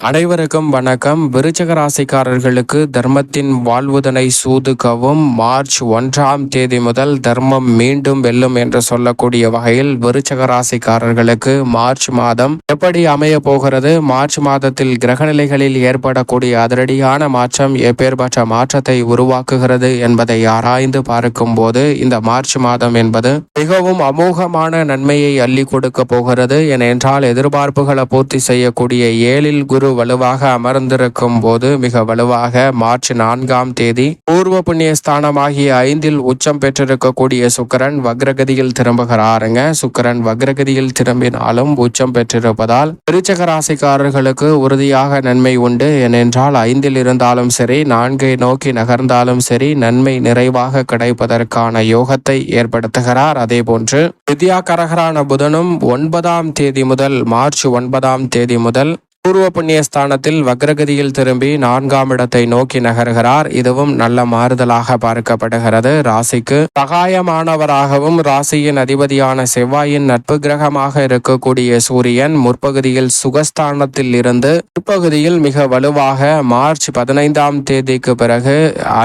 அனைவருக்கும் வணக்கம். விருச்சக ராசிக்காரர்களுக்கு தர்மத்தின் வாழ்வுதனை சூதுக்கவும் மார்ச் ஒன்றாம் தேதி முதல் தர்மம் மீண்டும் வெல்லும் என்று சொல்லக்கூடிய வகையில் விருச்சக ராசிக்காரர்களுக்கு மார்ச் மாதம் எப்படி அமைய போகிறது? மார்ச் மாதத்தில் கிரகநிலைகளில் ஏற்படக்கூடிய அதிரடியான மாற்றம் எப்பேற்பட்ட மாற்றத்தை உருவாக்குகிறது என்பதை ஆராய்ந்து பார்க்கும் போது இந்த மார்ச் மாதம் என்பது மிகவும் அமோகமான நன்மையை அள்ளி கொடுக்க போகிறது. ஏனென்றால் எதிர்பார்ப்புகளை பூர்த்தி செய்யக்கூடிய ஏழில் குரு வலுவாக அமர்ந்திருக்கும் போது மிக வலுவாக மார்ச் நான்காம் தேதி பூர்வ புண்ணிய ஸ்தானமாகிய ஐந்தில் உச்சம் பெற்றிருக்கக்கூடிய சுக்கரன் வக்ரகதியில் திரும்புகிறாருங்க. சுக்கரன் வக்ரகதியில் திரும்பினாலும் உச்சம் பெற்றிருப்பதால் விருச்சக ராசிக்காரர்களுக்கு உறுதியாக நன்மை உண்டு. ஏனென்றால் ஐந்தில் இருந்தாலும் சரி நான்கை நோக்கி நகர்ந்தாலும் சரி நன்மை நிறைவாக கிடைப்பதற்கான யோகத்தை ஏற்படுத்துகிறார். அதே போன்று வித்யாகரகரான புதனும் ஒன்பதாம் தேதி முதல் மார்ச் ஒன்பதாம் தேதி முதல் பூர்வ புண்ணிய ஸ்தானத்தில் வக்ரகதியில் திரும்பி நான்காம் இடத்தை நோக்கி நகர்கிறார். இதுவும் நல்ல மாறுதலாக பார்க்கப்படுகிறது. ராசிக்கு சகாயமானவராகவும் ராசியின் அதிபதியான செவ்வாயின் நட்பு கிரகமாக இருக்கக்கூடிய சூரியன் முற்பகுதியில் சுகஸ்தானத்தில் இருந்து பிற்பகுதியில் மிக வலுவாக மார்ச் பதினைந்தாம் தேதிக்கு பிறகு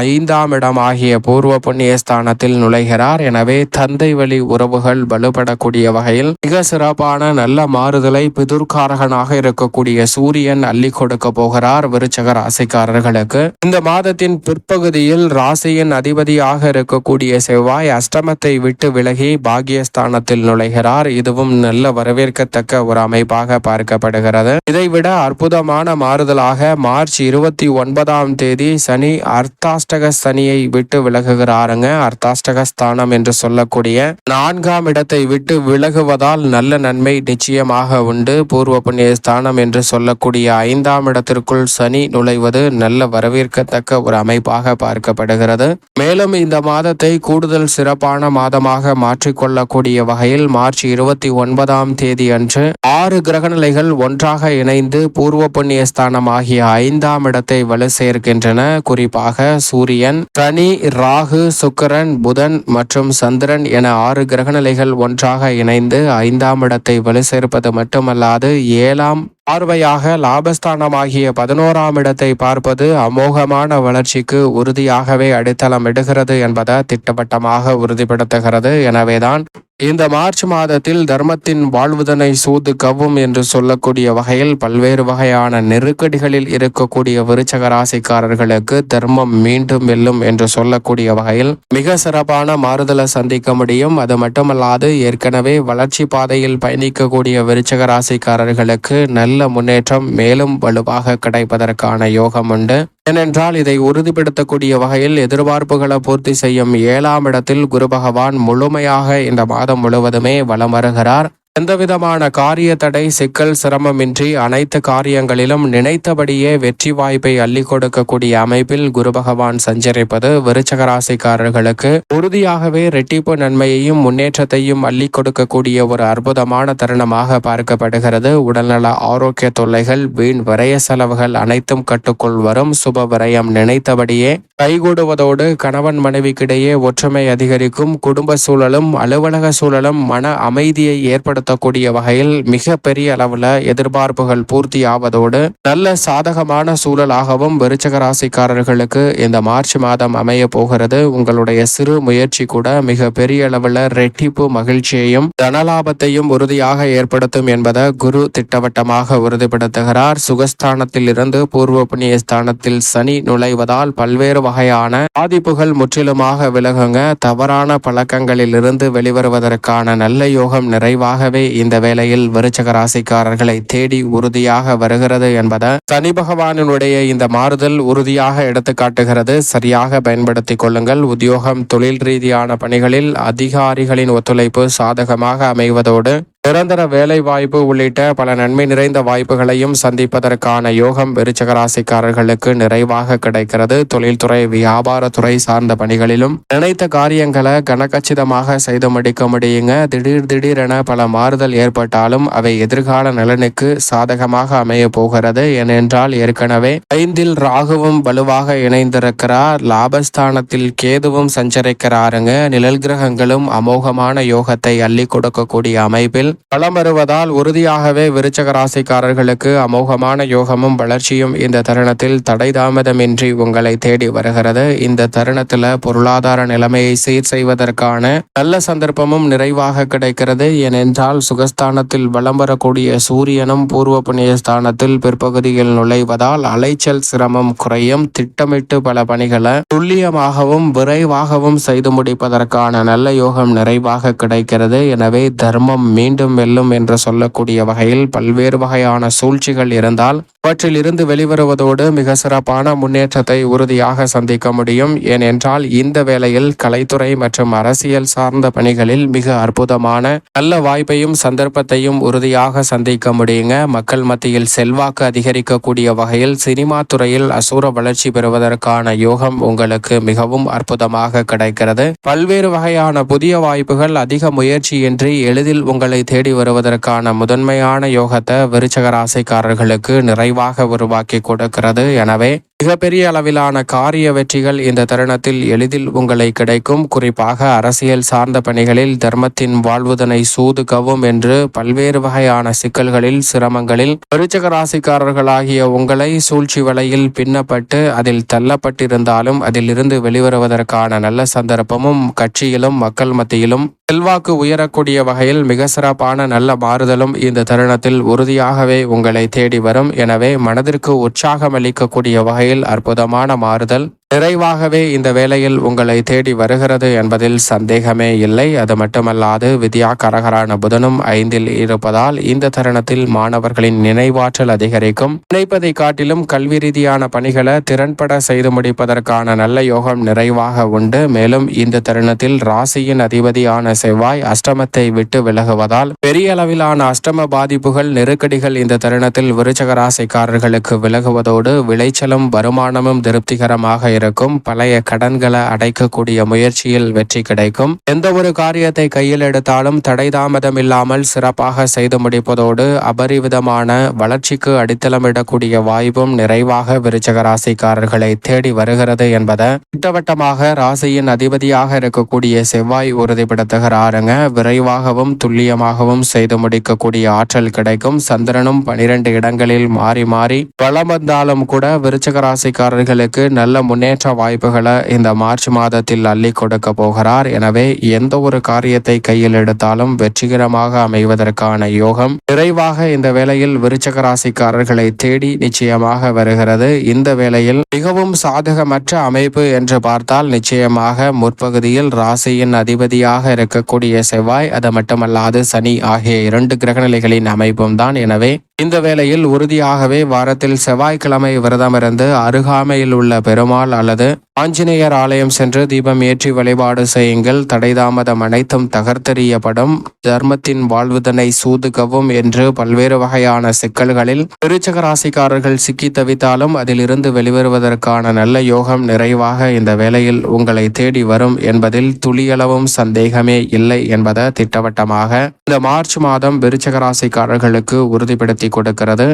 ஐந்தாம் இடம் ஆகிய பூர்வ புண்ணிய ஸ்தானத்தில் நுழைகிறார். எனவே தந்தை வழி உறவுகள் வலுப்படக்கூடிய வகையில் மிக சிறப்பான நல்ல மாறுதலை பிதுர்காரகனாக இருக்கக்கூடிய சூரியன் அள்ளி கொடுக்க போகிறார் விருச்சக ராசிக்காரர்களுக்கு. இந்த மாதத்தின் பிற்பகுதியில் ராசியின் அதிபதியாக இருக்கக்கூடிய செவ்வாய் அஷ்டமத்தை விட்டு விலகி பாகியஸ்தானத்தில் நுழைகிறார். இதுவும் நல்ல வரவேற்கத்தக்க ஒரு அமைப்பாக பார்க்கப்படுகிறது. இதைவிட அற்புதமான மாறுதலாக மார்ச் இருபத்தி ஒன்பதாம் தேதி சனி அர்த்தாஷ்டக சனியை விட்டு விலகுகிறாருங்க. அர்த்தாஷ்டக ஸ்தானம் என்று சொல்லக்கூடிய நான்காம் இடத்தை விட்டு விலகுவதால் நல்ல நன்மை நிச்சயமாக உண்டு. பூர்வ புண்ணிய ஸ்தானம் என்று சொல்லக்கூடிய ஐந்தாம் இடத்திற்குள் சனி நுழைவது நல்ல வரவேற்கத்தக்க ஒரு அமைப்பாக பார்க்கப்படுகிறது. மேலும் இந்த மாதத்தை கூடுதல் சிறப்பான மாதமாக மாற்றிக்கொள்ளக்கூடிய வகையில் மார்ச் இருபத்தி ஒன்பதாம் தேதி அன்று ஆறு கிரகநிலைகள் ஒன்றாக இணைந்து பூர்வ புண்ணிய ஸ்தானம் ஆகிய ஐந்தாம் இடத்தை வலு சேர்க்கின்றன. குறிப்பாக சூரியன் சனி ராகு சுக்கரன் புதன் மற்றும் சந்திரன் என ஆறு கிரகநிலைகள் ஒன்றாக இணைந்து ஐந்தாம் இடத்தை வலு சேர்ப்பது மட்டுமல்லாது ஏழாம் பார்வையாக லாபஸ்தானமாகிய பதினோராம் இடத்தை பார்ப்பது அமோகமான வளர்ச்சிக்கு உறுதியாகவே அடித்தளம் இடுகிறது என்பதை திட்டவட்டமாக உறுதிப்படுத்துகிறது. எனவேதான் இந்த மார்ச் மாதத்தில் தர்மத்தின் வாழ்வுதனை சூது கவ்வும் என்று சொல்லக்கூடிய வகையில் பல்வேறு வகையான நெருக்கடிகளில் இருக்கக்கூடிய விருச்சக ராசிக்காரர்களுக்கு தர்மம் மீண்டும் வெல்லும் என்று சொல்லக்கூடிய வகையில் மிக சிறப்பான மாறுதலை சந்திக்க முடியும். அது மட்டுமல்லாது ஏற்கனவே வளர்ச்சி பாதையில் பயணிக்கக்கூடிய விருச்சக ராசிக்காரர்களுக்கு நல்ல முன்னேற்றம் மேலும் வலுவாக கிடைப்பதற்கான யோகம் உண்டு. ஏனென்றால் இதை உறுதிப்படுத்தக்கூடிய வகையில் எதிர்பார்ப்புகளை பூர்த்தி செய்யும் ஏழாம் இடத்தில் குரு பகவான் முழுமையாக இந்த மாதம் முழுவதுமே வலம் வருகிறார். எந்தவிதமான காரிய தடை சிக்கல் சிரமமின்றி அனைத்து காரியங்களிலும் நினைத்தபடியே வெற்றி வாய்ப்பை அள்ளி கொடுக்கக்கூடிய அமைப்பில் குரு பகவான் சஞ்சரிப்பது விருச்சகராசிக்காரர்களுக்கு உறுதியாகவே ரெட்டிப்பு நன்மையையும் முன்னேற்றத்தையும் அள்ளி கொடுக்கக்கூடிய ஒரு அற்புதமான தருணமாக பார்க்கப்படுகிறது. உடல்நல ஆரோக்கிய தொல்லைகள் வீண் விரய செலவுகள் அனைத்தும் கட்டுக்குள் வரும். சுப விரயம் நினைத்தபடியே கைகூடுவதோடு கணவன் மனைவிக்கிடையே ஒற்றுமை அதிகரிக்கும். குடும்ப சூழலும் அலுவலக சூழலும் மன அமைதியை ஏற்படுத்த ஏற்படுத்தக்கூடிய வகையில் மிக பெரிய அளவுல எதிர்பார்ப்புகள் பூர்த்தி ஆவதோடு நல்ல சாதகமான சூழலாகவும் விருச்சக ராசிக்காரர்களுக்கு இந்த மார்ச் மாதம் அமைய போகிறது. உங்களுடைய சிறு முயற்சி கூட மிக பெரிய அளவுல ரெட்டிப்பு மகிழ்ச்சியையும் தனலாபத்தையும் உறுதியாக ஏற்படுத்தும் என்பதை குரு திட்டவட்டமாக உறுதிப்படுத்துகிறார். சுகஸ்தானத்தில் இருந்து பூர்வ புண்ணிய ஸ்தானத்தில் சனி நுழைவதால் பல்வேறு வகையான பாதிப்புகள் முற்றிலுமாக விலகுங்க. தவறான பழக்கங்களில் இருந்து வெளிவருவதற்கான நல்ல யோகம் நிறைவாக வரவே இந்த வேளையில் விருச்சக ராசிக்காரர்களை தேடி உறுதியாக வருகிறது என்பதை சனி பகவானினுடைய இந்த மாறுதல் உறுதியாக எடுத்து காட்டுகிறது. சரியாக பயன்படுத்திக் கொள்ளுங்கள். உத்தியோகம் தொழில் ரீதியான பணிகளில் அதிகாரிகளின் ஒத்துழைப்பு சாதகமாக அமைவதோடு நிரந்தர வேலை வாய்ப்பு உள்ளிட்ட பல நன்மை நிறைந்த வாய்ப்புகளையும் சந்திப்பதற்கான யோகம் விருச்சகராசிக்காரர்களுக்கு நிறைவாக கிடைக்கிறது. தொழில்துறை வியாபாரத்துறை சார்ந்த பணிகளிலும் நினைத்த காரியங்களை கனகச்சிதமாக செய்து முடிக்க முடியுங்க. திடீர் திடீரென பல மாறுதல் ஏற்பட்டாலும் அவை எதிர்கால நலனுக்கு சாதகமாக அமைய போகிறது. ஏனென்றால் ஏற்கனவே ஐந்தில் ராகுவும் வலுவாக இணைந்திருக்கிறார். லாபஸ்தானத்தில் கேதுவும் சஞ்சரிக்கிறாருங்க. நிழல் கிரகங்களும் அமோகமான யோகத்தை அள்ளி கொடுக்கக்கூடிய அமைப்பில் பலம் வருவதால் உறுதியாகவே விருச்சக ராசிக்காரர்களுக்கு அமோகமான யோகமும் வளர்ச்சியும் இந்த தருணத்தில் தடை தாமதமின்றி உங்களை தேடி வருகிறது. இந்த தருணத்தில் பொருளாதார நிலைமையை சீர் செய்வதற்கான நல்ல சந்தர்ப்பமும் நிறைவாக கிடைக்கிறது. ஏனென்றால் சுகஸ்தானத்தில் வலம் வரக்கூடிய சூரியனும் பூர்வ புண்ணிய ஸ்தானத்தில் பிற்பகுதியில் நுழைவதால் அலைச்சல் சிரமம் குறையும். திட்டமிட்டு பல பணிகளை துல்லியமாகவும் விரைவாகவும் செய்து முடிப்பதற்கான நல்ல யோகம் நிறைவாக கிடைக்கிறது. எனவே தர்மம் மீண்டும் வெல்லும் என்று சொல்லக்கூடிய வகையில் பல்வேறு வகையான சூழ்ச்சிகள் இருந்தால் அவற்றில் இருந்து வெளிவருவதோடு மிக சிறப்பான முன்னேற்றத்தை உறுதியாக சந்திக்க முடியும். ஏனென்றால் இந்த வேளையில் கலைத்துறை மற்றும் அரசியல் சார்ந்த பணிகளில் மிக அற்புதமான நல்ல வாய்ப்பையும் சந்தர்ப்பத்தையும் உறுதியாக சந்திக்க முடியுங்க. மக்கள் மத்தியில் செல்வாக்கு அதிகரிக்கக்கூடிய வகையில் சினிமா துறையில் அசூர வளர்ச்சி பெறுவதற்கான யோகம் உங்களுக்கு மிகவும் அற்புதமாக கிடைக்கிறது. பல்வேறு வகையான புதிய வாய்ப்புகள் அதிக முயற்சியின்றி எளிதில் உங்களை தேடி வருவதற்கான முதன்மையான யோகத்தை விருச்சக ராசிக்காரர்களுக்கு நிறைவாக உருவாக்கி கொடுக்கிறது எனவே மிகப்பெரிய அளவிலான காரிய வெற்றிகள் இந்த தருணத்தில் எளிதில் உங்களை கிடைக்கும். குறிப்பாக அரசியல் சார்ந்த பணிகளில் தர்மத்தின் வாழ்வுதனை சூதுகவும் என்று பல்வேறு வகையான சிக்கல்களில் சிரமங்களில் விருச்சக ராசிக்காரர்களாகிய உங்களை சூழ்ச்சி வலையில் பின்னப்பட்டு அதில் தள்ளப்பட்டிருந்தாலும் அதிலிருந்து வெளிவருவதற்கான நல்ல சந்தர்ப்பமும் கட்சியிலும் மக்கள் மத்தியிலும் செல்வாக்கு உயரக்கூடிய வகையில் மிக சிறப்பான நல்ல மாறுதலும் இந்த தருணத்தில் உறுதியாகவே உங்களை தேடி வரும். எனவே மனதிற்கு உற்சாகம் அளிக்கக்கூடிய வகையில் அற்புதமான மாறுதல். நிறைவாகவே இந்த வேளையில் உங்களை தேடி வருகிறது என்பதில் சந்தேகமே இல்லை. அது மட்டுமல்லாது வித்யா கரகரான புதனும் ஐந்தில் இருப்பதால் இந்த தருணத்தில் மாணவர்களின் நினைவாற்றல் அதிகரிக்கும். நினைப்பதை காட்டிலும் கல்வி ரீதியான பணிகளை திறன்பட செய்து முடிப்பதற்கான நல்ல யோகம் நிறைவாக உண்டு. மேலும் இந்த தருணத்தில் ராசியின் அதிபதியான செவ்வாய் அஷ்டமத்தை விட்டு விலகுவதால் பெரிய அளவிலான அஷ்டம பாதிப்புகள் நெருக்கடிகள் இந்த தருணத்தில் விருச்சக ராசிக்காரர்களுக்கு விலகுவதோடு விளைச்சலும் வருமானமும் திருப்திகரமாக இருக்கும். பழைய கடன்களை அடைக்கக்கூடிய முயற்சியில் வெற்றி கிடைக்கும். எந்த ஒரு காரியத்தை கையில் எடுத்தாலும் தடை தாமதம் இல்லாமல் சிறப்பாக செய்து முடிப்பதோடு அபரிவிதமான வளர்ச்சிக்கு அடித்தளமிடக்கூடிய வாய்ப்பும் நிறைவாக விருச்சக ராசிக்காரர்களை தேடி வருகிறது என்பதை திட்டவட்டமாக ராசியின் அதிபதியாக இருக்கக்கூடிய செவ்வாய் உறுதிப்படுத்துகிறாருங்க. விரைவாகவும் துல்லியமாகவும் செய்து முடிக்கக்கூடிய ஆற்றல் கிடைக்கும். சந்திரனும் பனிரெண்டு இடங்களில் மாறி மாறி வளம் வந்தாலும் கூட விருச்சக ராசிக்காரர்களுக்கு நல்ல முன்னேற்ற வாய்ப்புகளை இந்த மார்ச் மாதத்தில் அள்ளி கொடுக்க போகிறார். எனவே எந்த ஒரு காரியத்தை கையில் எடுத்தாலும் வெற்றிகரமாக அமைவதற்கான யோகம் விரைவாக இந்த வேளையில் விருச்சக ராசிக்காரர்களை தேடி நிச்சயமாக வருகிறது. இந்த வேளையில் மிகவும் சாதகமற்ற அமைப்பு என்று பார்த்தால் நிச்சயமாக முற்பகுதியில் ராசியின் அதிபதியாக இருக்கக்கூடிய செவ்வாய் அது மட்டுமல்லாது சனி ஆகிய இரண்டு கிரகநிலைகளின் அமைப்பும் தான் எனவே இந்த வேளையில் உறுதியாகவே வாரத்தில் செவ்வாய்க்கிழமை விரதமிருந்து அருகாமையில் உள்ள பெருமாள் அல்லது ஆஞ்சநேயர் ஆலயம் சென்று தீபம் ஏற்றி வழிபாடு செய்யுங்கள். தடைதாமதம் அனைத்தும் தகர்த்தெறியப்படும். தர்மத்தின் வாழ்வுதனை சூதுகவும் என்று பல்வேறு வகையான சிக்கல்களில் திருச்சக ராசிக்காரர்கள் சிக்கி தவித்தாலும் அதிலிருந்து வெளிவருவதற்கான நல்ல யோகம் நிறைவாக இந்த வேளையில் உங்களை தேடி வரும் என்பதில் துளியளவும் சந்தேகமே இல்லை என்பதை திட்டவட்டமாக இந்த மார்ச் மாதம் விருச்சக ராசிக்காரர்களுக்கு உறுதிப்படுத்தி கொடுக்கிறது.